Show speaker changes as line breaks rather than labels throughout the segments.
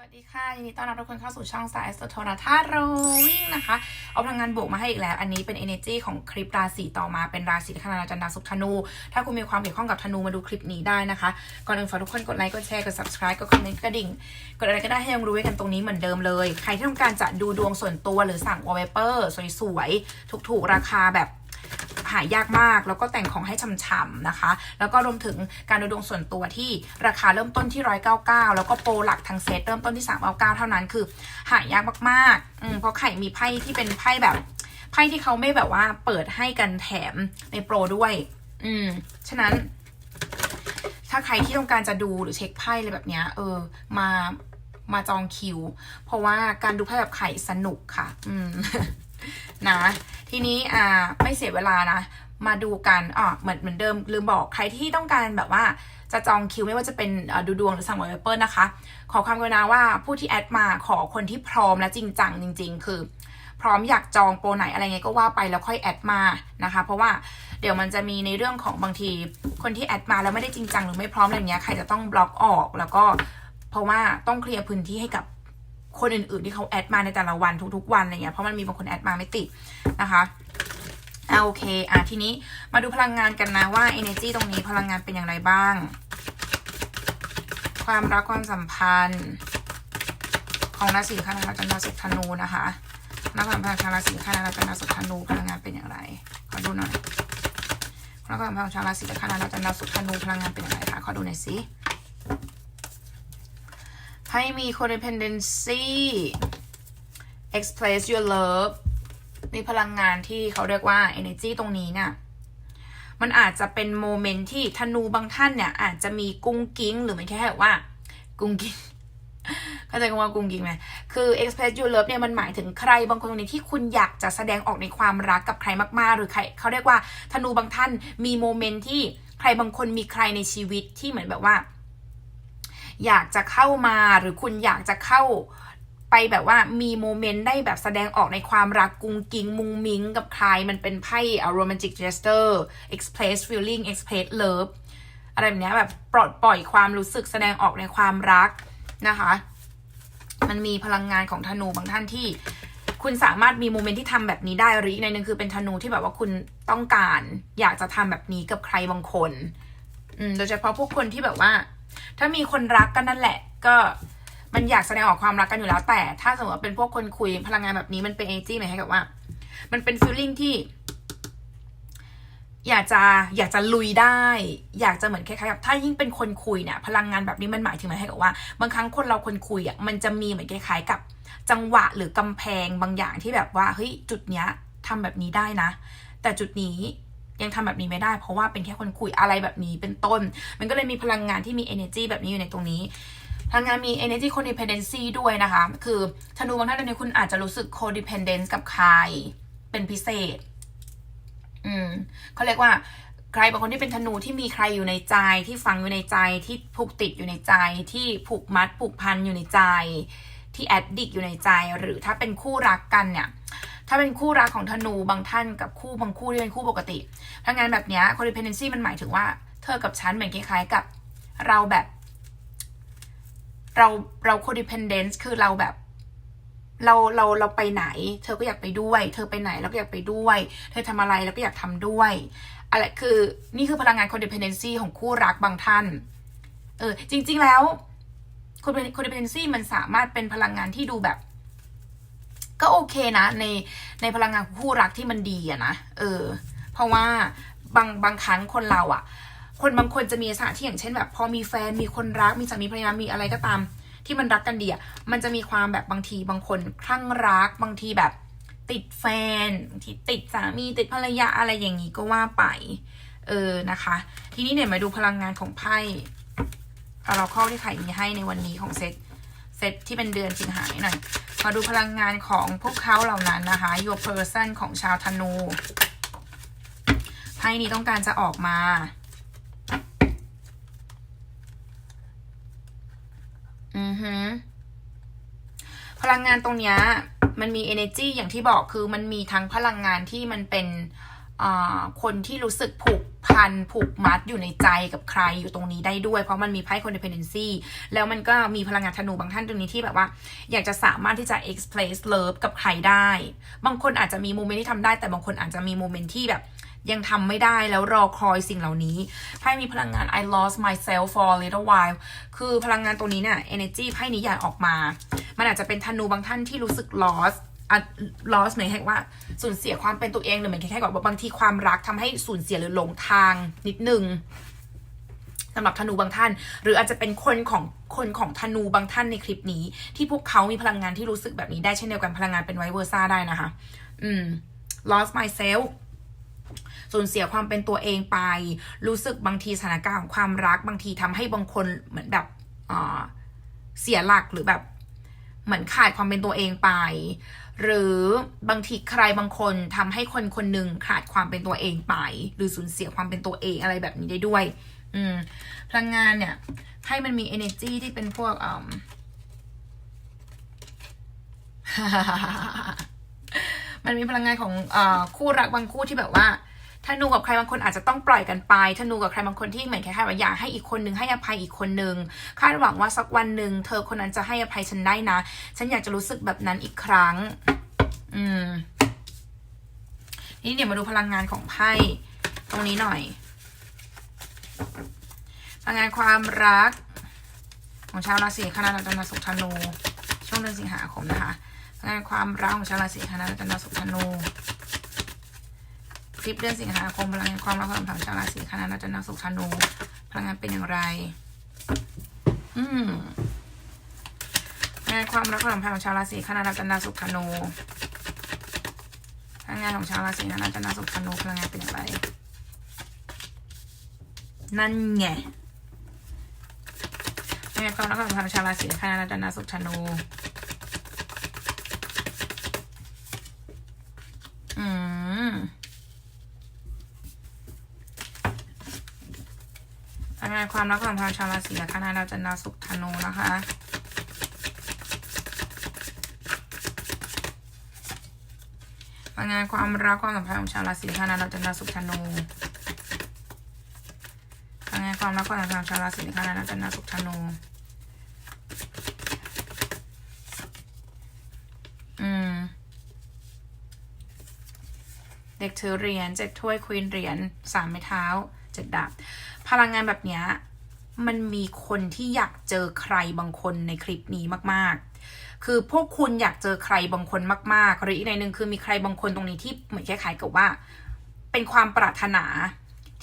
สวัสดีค่ะยินดีต้อนรับทุกคนเข้าสู่ช่องสายสโทรทัศน์โรวิ่งนะคะ เอาพลังงานบวกมาให้อีกแล้ว อันนี้เป็น energy ของคลิปราศีต่อมาเป็นราศีลัคนาจันดาสุขธนู ถ้าคุณมีความเกี่ยวข้องกับธนูมาดูคลิปนี้ได้นะคะ ก่อนอื่นฝากทุกคนกดไลค์กดแชร์กด subscribe กดคอมเมนต์กระดิ่ง กดอะไรก็ได้ให้ยังรู้ไว้กันตรงนี้เหมือนเดิมเลย ใครที่ต้องการจะดูดวงส่วนตัวหรือสั่ง wallpaper สวยๆถูกๆราคาแบบ หายากมาก แล้วก็แต่งของให้ช่ำๆนะคะ แล้วก็รวมถึงการดูดวงส่วนตัวที่ราคาเริ่มต้นที่ 199 แล้วก็โปรหลักทางเซตเริ่มต้นที่ 399 เท่านั้นคือหายากมากๆอืมเพราะไข่มีไพ่ที่เป็นไพ่แบบไพ่ที่เขาไม่แบบว่าเปิดให้กันแถมในโปรด้วย อืม ฉะนั้น ถ้าใครที่ต้องการจะดูหรือเช็คไพ่อะไรแบบเนี้ย เออ มามาจองคิว เพราะว่าการดูไพ่แบบไข่สนุกค่ะ อืม นะ ทีนี้อ่าไม่เสียเวลานะมาดูกันอ่าเหมือนเหมือนเดิมลืมบอกใครที่ต้องการแบบว่าจะจองคิวไม่ว่าจะเป็นอ่อดูดวงหรือสั่งวอลเปอร์นะคะ ขอความกรุณาว่าผู้ที่แอดมาขอคนที่พร้อมและจริงจังจริง ๆ คือ พร้อมอยากจองโปรไหนอะไรเงี้ยก็ว่าไปแล้วค่อยแอดมานะคะ เพราะว่าเดี๋ยวมันจะมีในเรื่องของบางทีคนที่แอดมาแล้วไม่ได้จริงจังหรือไม่พร้อมอะไรเงี้ยใครจะต้องบล็อกออกแล้วก็เพราะว่าต้องเคลียร์พื้นที่ให้กับ คนอื่นๆที่เขาแอดมาในแต่ละวันทุกๆวันอะไรเงี้ยเพราะมันมีบางคนแอดมาไม่ติดนะคะอะโอเคอะทีนี้มาดูพลังงานกันนะว่า energy ตรงนี้พลังงานเป็นอย่างไรบ้าง ความรักความสัมพันธ์ ของราศีคานาจันทราสุธนูนะคะนักความพันธ์ชาวราศีคานาจันทราสุธนูพลังงานเป็นอย่างไรขอดูหน่อยนักความพันธ์ชาวราศีคานาจันทราสุธนูพลังงานเป็นอย่างไรคะขอดูหน่อยสิ ให้มี codependency express your love นี่พลังงานที่เขาเรียกว่า energy ตรงนี้เนี่ยมันอาจจะเป็นโมเมนต์ที่ธนูบางท่านเนี่ย อาจจะมีกุ้งกิ้ง หรือมันแค่แบบว่า กุ้งกิ้งเข้าใจคำว่ากุ้งกิ้งไหมคือ express your love เนี่ยมันหมายถึงใครบางคนคนนี้ที่คุณอยากจะแสดงออกในความรักกับใครมากๆ หรือใครเขาเรียกว่าธนูบางท่านมีโมเมนต์ที่ใครบางคนมีใครในชีวิตที่เหมือนแบบว่า อยากจะเข้ามาหรือคุณอยากจะเข้าไปแบบว่ามีโมเมนต์ได้แบบแสดงออกในความรักกุงกิงมุงมิงกับใคร มันเป็นไพ่โรแมนติกเจสเตอร์ express feeling express love อะไรแบบเนี้ยแบบปลดปล่อยความรู้สึกแสดงออกในความรักนะคะ มันมีพลังงานของธนูบางท่านที่ คุณสามารถมีโมเมนต์ที่ทำแบบนี้ได้หรืออีกในหนึ่งคือเป็นธนูที่แบบว่าคุณต้องการ อยากจะทำแบบนี้กับใครบางคน อืม โดยเฉพาะพวกคนที่แบบว่า ถ้ามีคนรักกันนั่นแหละ ก็มันอยากแสดงออกความรักกันอยู่แล้ว แต่ถ้าสมมติว่าเป็นพวกคนคุยพลังงานแบบนี้มันเป็นเอจี้หมายให้กับว่า มันเป็นฟีลลิ่งที่ อยากจะอยากจะลุยได้ อยากจะเหมือนคล้ายๆกับถ้ายิ่งเป็นคนคุยเนี่ย พลังงานแบบนี้มันหมายถึงหมายให้กับว่า บางครั้งคนเราคนคุยอะมันจะมีเหมือนคล้ายๆกับ จังหวะหรือกำแพงบางอย่างที่แบบว่าเฮ้ยจุดเนี้ยทำแบบนี้ได้นะ แต่จุดนี้ ยังทำแบบนี้ไม่ได้ เพราะว่าเป็นแค่คนคุยอะไรแบบนี้เป็นต้น มันก็เลยมีพลังงานที่มี energy แบบนี้อยู่ในตรงนี้พลังงานมี energy codependency ด้วยนะคะ คือธนูบางท่านตอนนี้คุณอาจจะรู้สึก codependence กับใคร เป็นพิเศษ อืมเขาเรียกว่าใครบางคนที่เป็นธนูที่มีใครอยู่ในใจที่ฝังอยู่ในใจที่ผูกติดอยู่ในใจ ที่ผูกมัดผูกพันอยู่ในใจ ที่แอดดิกอยู่ในใจ หรือถ้าเป็นคู่รักกันเนี่ย ถ้าเป็นคู่รักของธนูบางท่านกับคู่บางคู่ที่เป็นคู่ปกติพลังงานแบบนี้ codependency มันหมายถึงว่า เธอกับฉันเหมือนคล้ายๆกับเราแบบ เราเรา codependence คือเราแบบเราเราเราไปไหน เธอก็อยากไปด้วย เธอไปไหนเราก็อยากไปด้วย เธอทำอะไรเราก็อยากทำด้วยอะไรคือนี่คือพลังงาน codependency ของคู่รักบางท่าน เออจริง ๆแล้ว codependency มันสามารถเป็นพลังงานที่ดูแบบ ก็โอเคนะ ในในพลังงานของคู่รักที่มันดีอะนะเออ เพราะว่าบางบางครั้งคนเราอะคนบางคนจะมีลักษณะที่อย่างเช่นแบบ พอมีแฟนมีคนรักมีสามีภรรยามีอะไรก็ตาม ที่มันรักกันดีอะมันจะมีความแบบบางทีบางคนคลั่งรักบางทีแบบติดแฟนบางทีติดสามีติดภรรยาอะไรอย่างนี้ก็ว่าไป เออนะคะ ทีนี้เนี่ยมาดูพลังงานของไพ่เราเข้าที่ไข่มีให้ในวันนี้ของเซตเซตที่เป็นเดือนสิงหาหน่อย มาดูพลังงานของพวกเขาเหล่านั้นนะคะ your person ของชาวธนูไพ่นี้ต้องการจะออกมา อือฮึพลังงานตรงเนี้ยมันมี energy อย่างที่บอกคือมันมีทั้งพลังงานที่มันเป็น คนที่รู้สึกผูกพันผูกมัดอยู่ในใจกับใครอยู่ตรงนี้ได้ด้วย เพราะมันมีไพ่ codependency แล้วมันก็มีพลังงานธนูบางท่านตรงนี้ที่แบบว่า อยากจะสามารถที่จะ express love กับใครได้ บางคนอาจจะมีโมเมนต์ที่ทำได้ แต่บางคนอาจจะมีโมเมนต์ที่แบบยังทำไม่ได้แล้วรอคอยสิ่งเหล่านี้ไพ่มีพลังงาน I lost myself for a little while คือพลังงานตัวนี้เนี่ย energy ไพ่นี้อยากออกมา มันอาจจะเป็นธนูบางท่านที่รู้สึก lost อะ lost หมายถึงว่าสูญเสียความเป็นตัวเองหรือเหมือนแค่ๆแบบบางทีความรักทำให้สูญเสียหรือหลงทางนิดนึงสำหรับธนูบางท่าน หรืออาจจะเป็นคนของคนของธนูบางท่านในคลิปนี้ ที่พวกเขามีพลังงานที่รู้สึกแบบนี้ได้เช่นเดียวกันพลังงานเป็นไวเวอร์ซ่าได้นะคะ อืม lost myself สูญเสียความเป็นตัวเองไป รู้สึกบางทีสถานการณ์ของความรักบางทีทำให้บางคนเหมือนแบบเสียหลักหรือแบบเหมือนขาดความเป็นตัวเองไป หรือบางทีใครบางคนทำให้คนคนหนึ่งขาดความเป็นตัวเองไป หรือสูญเสียความเป็นตัวเองอะไรแบบนี้ได้ด้วย อืมพลังงานเนี่ยให้มันมี energy ที่เป็นพวกอ่มมันมีพลังงานของอคู่รักบางคู่ที่แบบว่า ธนูกับใครบางคนอาจจะต้องปล่อยกันไปธนูกับใครบางคนที่เหมือนคล้ายๆว่าอยากให้อีกคนนึงให้อภัยอีกคนนึงคาดหวังว่าสักวันหนึ่งเธอคนนั้นจะให้อภัยฉันได้นะ ฉันอยากจะรู้สึกแบบนั้นอีกครั้ง อืม นี่เดี๋ยวมาดูพลังงานของไพ่ตรงนี้หน่อยพลังงานความรัก ของชาวราศีคณะจันสุขธนู ช่วงเดือนสิงหาคมนะคะงานความรักของชาวราศีคณะจันสุขธนู ลิปเดือนสิงหาคมพลังงานความรักของชาวราศีคณะจันทร์สุขธนูพลังงานเป็นอย่างไร อืมงานความรักของชาวราศีคณะจันทร์สุขธนูพลังงานของชาวราศีคณะจันทร์สุขธนูพลังงานเป็นอย่างไร นั่นไงงานความรักของชาวราศีคณะจันทร์สุขธนู อืมพลังงาน ความรักของทางชาวราศีและคณะดาวจันทร์สุขธนูนะคะพลังงานความรักความสัมพันธ์ของชาวราศีคณะดาวจันทร์สุขธนูพลังงานความรักความสัมพันธ์ของชาวราศีคณะดาวจันทร์สุขธนูอืมเด็กถือเหรียญเจ็ดถ้วยควีนเหรียญสามไม้เท้าเจ็ดดาบพลังงานแบบเนี้ย มันมีคนที่อยากเจอใครบางคนในคลิปนี้มากๆ คือพวกคุณอยากเจอใครบางคนมากๆ หรืออีกในหนึ่งคือมีใครบางคนตรงนี้ที่เหมือนคล้ายๆกับว่า เป็นความปรารถนา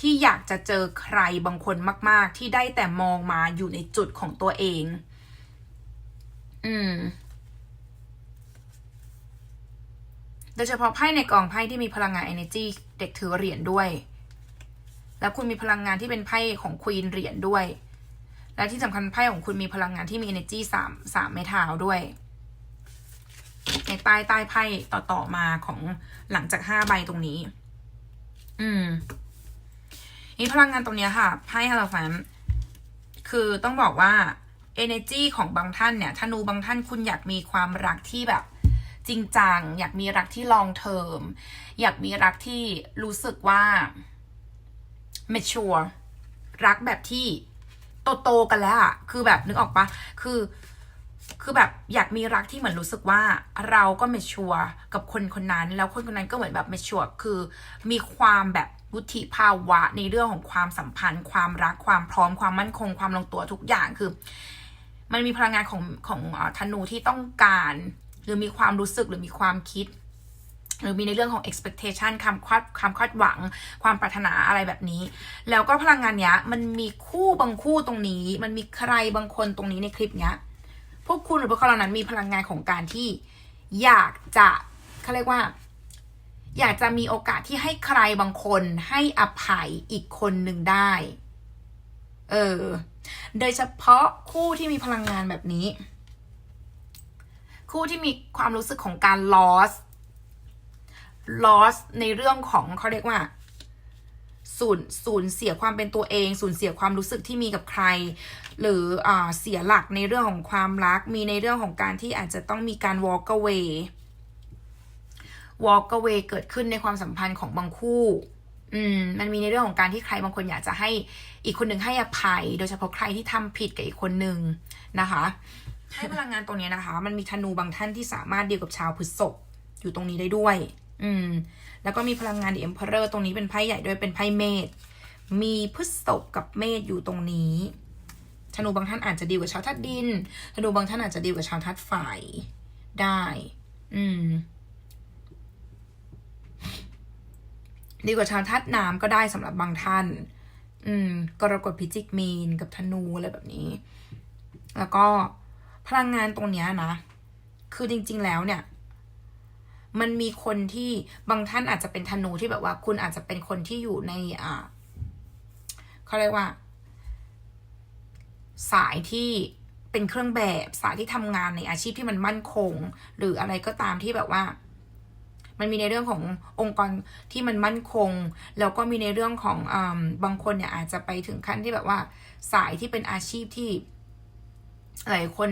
ที่อยากจะเจอใครบางคนมาก ๆ ที่ได้แต่มองมาอยู่ในจุดของตัวเอง อืม โดยเฉพาะไพ่ในกองไพ่ที่มีพลังงาน energy เด็กถือเหรียญด้วย แล้วคุณมีพลังงานที่เป็นไพ่ของควีนเหรียญด้วย และที่สำคัญไพ่ของคุณมีพลังงานที่มี energy สามสามไม้เท้าด้วย ในใต้ใต้ไพ่ต่อต่อมาของหลังจากห้าใบตรงนี้ อืมนี่พลังงานตรงนี้ค่ะไพ่ฮาโลแฟมคือต้องบอกว่า energy ของบางท่านเนี่ยธนูบางท่านคุณอยากมีความรักที่แบบจริงจัง อยากมีรักที่ long term อยากมีรักที่รู้สึกว่า mature รักแบบที่ โตโตๆกันแล้วอะคือแบบนึกออกปะคือ คือแบบอยากมีรักที่เหมือนรู้สึกว่าเราก็ mature กับคนคนนั้น แล้วคนคนนั้นก็เหมือนแบบ mature คือมีความแบบวุฒิภาวะในเรื่องของความสัมพันธ์ ความรักความพร้อมความมั่นคง ความลงตัวทุกอย่างคือ มันมีพลังงานของของธนูที่ต้องการ หรือมีความรู้สึกหรือมีความคิด หรือมีในเรื่องของ expectation ความคาดความคาดหวัง ความปรารถนาอะไรแบบนี้ แล้วก็พลังงานเนี้ย มันมีคู่บางคู่ตรงนี้ มันมีใครบางคนตรงนี้ในคลิปเนี้ย พวกคุณหรือพวกเขาเหล่านั้นมีพลังงานของการที่อยากจะเขาเรียกว่า อยากจะมีโอกาสที่ให้ใครบางคนให้อภัยอีกคนหนึ่งได้ เออ โดยเฉพาะคู่ที่มีพลังงานแบบนี้ คู่ที่มีความรู้สึกของการ loss loss ในเรื่องของเขาเรียกว่าสูญสูญเสียความเป็นตัวเองสูญเสียความรู้สึกที่มีกับใคร หรืออเสียหลักในเรื่องของความรัก มีในเรื่องของการที่อาจจะต้องมีการ walk away walk away เกิดขึ้นในความสัมพันธ์ของบางคู่ อืม มันมีในเรื่องของการที่ใครบางคนอยากจะให้อีกคนหนึ่งให้อภัย โดยเฉพาะใครที่ทำผิดกับอีกคนหนึ่งนะคะให้พลังงานตรงนี้นะคะ มันมีธนูบางท่านที่สามารถเดีลกับชาวพฤษภอยู่ตรงนี้ได้ด้วย อืม แล้วก็มีพลังงาน The Emperor ตรงนี้เป็นไพ่ใหญ่ด้วยเป็นไพ่เมษมีพฤษภกับเมษอยู่ตรงนี้ธนูบางท่านอาจจะดีกับชาวธาตุดินธนูบางท่านอาจจะดีกับชาวธาตุไฟได้ อืม ดีกว่าชาวธาตุน้ำก็ได้สำหรับบางท่าน อืม กรกฎพิจิกมีนกับธนูอะไรแบบนี้ แล้วก็พลังงานตรงเนี้ยนะ คือจริง ๆ แล้วเนี่ย มันมีคนที่บางท่านอาจจะเป็นธนูที่แบบว่า คุณอาจจะเป็นคนที่อยู่ในอ่าเขาเรียกว่า สายที่เป็นเครื่องแบบสายที่ทำงานในอาชีพที่มันมั่นคง หรืออะไรก็ตามที่แบบว่า มันมีในเรื่องขององค์กรที่มันมั่นคง แล้วก็มีในเรื่องของอบางคนเนี่ยอาจจะไปถึงขั้นที่แบบว่า สายที่เป็นอาชีพที่หลายคน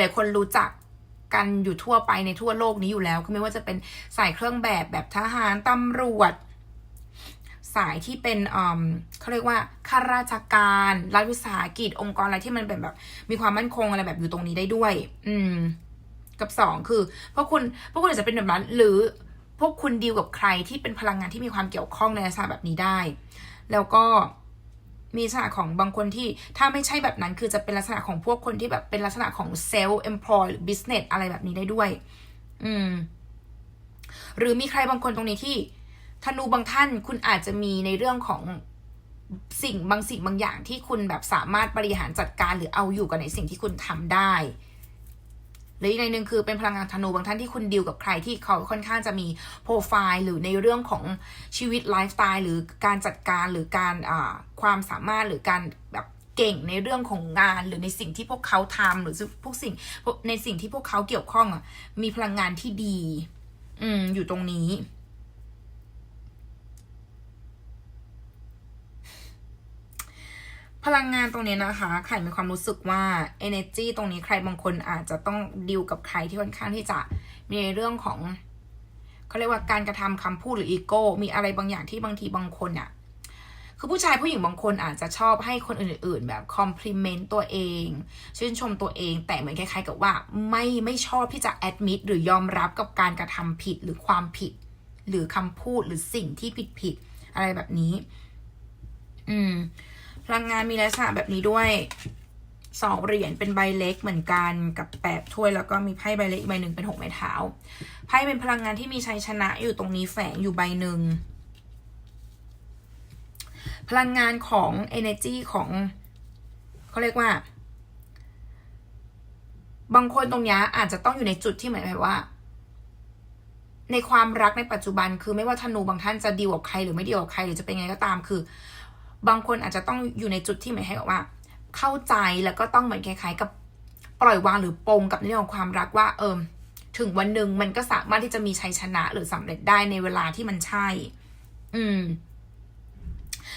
หลายคนรู้จัก กันอยู่ทั่วไปในทั่วโลกนี้อยู่แล้ว ก็ไม่ว่าจะเป็นสายเครื่องแบบแบบทหารตำรวจ สายที่เป็นเขาเรียกว่าข้าราชการรัฐวิสาหกิจองค์กรอะไรที่มันเป็นแบบ มีความมั่นคงอะไรแบบอยู่ตรงนี้ได้ด้วย อืม กับสองคือพวกคุณพวกคุณอาจจะเป็นแบบนั้นหรือพวกคุณดีลกับใครที่เป็นพลังงานที่มีความเกี่ยวข้องในลักษณะแบบนี้ได้ แล้วก็ มีลักษณะของบางคนที่ถ้าไม่ใช่แบบนั้นคือจะเป็นลักษณะของพวกคนที่แบบเป็นลักษณะของเซลล์ employ หรือบิสเนสอะไรแบบนี้ได้ด้วย อืม หรือมีใครบางคนตรงนี้ที่ธนูบางท่านคุณอาจจะมีในเรื่องของสิ่งบางสิ่งบางอย่างที่คุณแบบสามารถบริหารจัดการหรือเอาอยู่กับในสิ่งที่คุณทำได้ รืออีกในหนึ่งคือเป็นพลังงานธนูบางท่านที่คุณดีลกับใครที่เขาค่อนข้างจะมีโปรไฟล์หรือในเรื่องของชีวิตไลฟ์สไตล์หรือการจัดการหรือการความสามารถหรือการแบบเก่งในเรื่องของงานหรือในสิ่งที่พวกเขาทำหรือพวกสิ่งในสิ่งที่พวกเขาเกี่ยวข้องอะมีพลังงานที่ดี อืมอยู่ตรงนี้ พลังงานตรงนี้นะคะใครมีความรู้สึกว่า energy ตรงนี้ใครบางคนอาจจะต้องดิวกับใครที่ค่อนข้างที่จะมีในเรื่องของเขาเรียกว่าการกระทำคำพูดหรืออีโก้มีอะไรบางอย่างที่บางทีบางคนอะคือผู้ชายผู้หญิงบางคนอาจจะชอบให้คนอื่น ๆ แบบคอมพลีเมนต์ตัวเอง ชื่นชมตัวเอง แต่เหมือนคล้ายๆกับว่าไม่ไม่ชอบที่จะแอดมิดหรือยอมรับกับการกระทำผิดหรือความผิด หรือคำพูดหรือสิ่งที่ผิดผิดๆอะไรแบบนี้ อืม พลังงานมีลักษณะแบบนี้ด้วยสองเหรียญเป็นใบเล็กเหมือนกันกับแปดถ้วยแล้วก็มีไพ่ใบเล็กใบหนึ่งเป็นหกไม้เท้าไพ่เป็นพลังงานที่มีชัยชนะอยู่ตรงนี้แฝงอยู่ใบหนึ่งพลังงานของ energy ของเขาเรียกว่า บางคนตรงนี้อาจจะต้องอยู่ในจุดที่เหมือนแบบว่า ในความรักในปัจจุบันคือไม่ว่าธนูบางท่านจะดีกับใครหรือไม่ดีกับใครหรือจะเป็นไงก็ตามคือ บางคนอาจจะต้องอยู่ในจุดที่หมายให้กับว่า เข้าใจแล้วก็ต้องเหมือนคล้ายๆ กับปล่อยวางหรือปรงกับเรื่องของความรักว่าเอิมถึงวันหนึ่งมันก็สามารถที่จะมีชัยชนะหรือสำเร็จได้ในเวลาที่มันใช่ อืม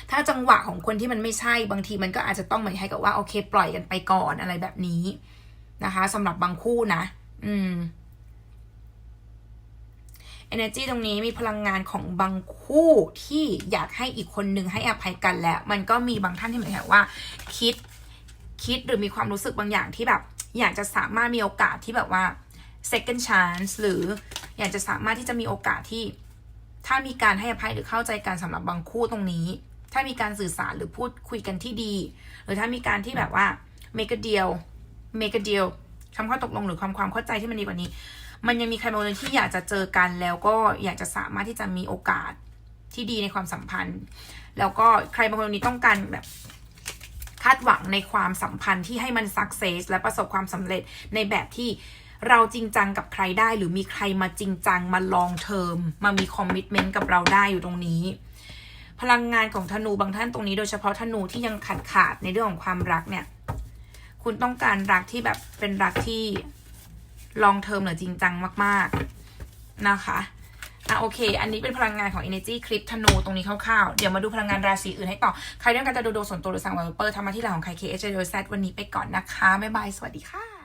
ถ้าจังหวะของคนที่มันไม่ใช่บางทีมันก็อาจจะต้องเหมือนให้กับว่าโอเค ปล่อยกันไปก่อนอะไรแบบนี้นะคะสำหรับบางคู่นะ อืม energy ตรงนี้มีพลังงานของบางคู่ที่อยากให้อีกคนนึงให้อภัยกันแล้ว มันก็มีบางท่านที่เหมือนกับว่า คิดคิดหรือมีความรู้สึกบางอย่างที่แบบ อยากจะสามารถมีโอกาสที่แบบว่า second chance หรืออยากจะสามารถที่จะมีโอกาสที่ ถ้ามีการให้อภัยหรือเข้าใจกันสำหรับบางคู่ตรงนี้ ถ้ามีการสื่อสารหรือพูดคุยกันที่ดี หรือถ้ามีการที่แบบว่า make a deal make a deal คำข้อตกลงหรือความความเข้าใจที่มันดีกว่านี้ มันยังมีใครบางคนที่อยากจะเจอกันแล้วก็อยากจะสามารถที่จะมีโอกาสที่ดีในความสัมพันธ์ แล้วก็ใครบางคนนี้ต้องการแบบคาดหวังในความสัมพันธ์ที่ให้มันสักเซสและประสบความสำเร็จในแบบที่เราจริงจังกับใครได้ หรือมีใครมาจริงจังมาลองเทอมมามีคอมมิชเมนต์กับเราได้อยู่ตรงนี้ พลังงานของธนูบางท่านตรงนี้โดยเฉพาะธนูที่ยังขาดขาดในเรื่องของความรักเนี่ย คุณต้องการรักที่แบบเป็นรักที่ ลองเทอมหรือจริงจังมากๆนะคะอะโอเค อันนี้เป็นพลังงานของ Energy คลิปธนูตรงนี้คร่าวๆ เดี๋ยวมาดูพลังงานราศีอื่นให้ต่อ ใครต้องการจะดูดวงส่วนตัวหรือสั่งวอลเปอร์ทำมาที่หลังของใคร KH โดยแซวันนี้ไปก่อนนะคะ บ๊ายบาย สวัสดีค่ะ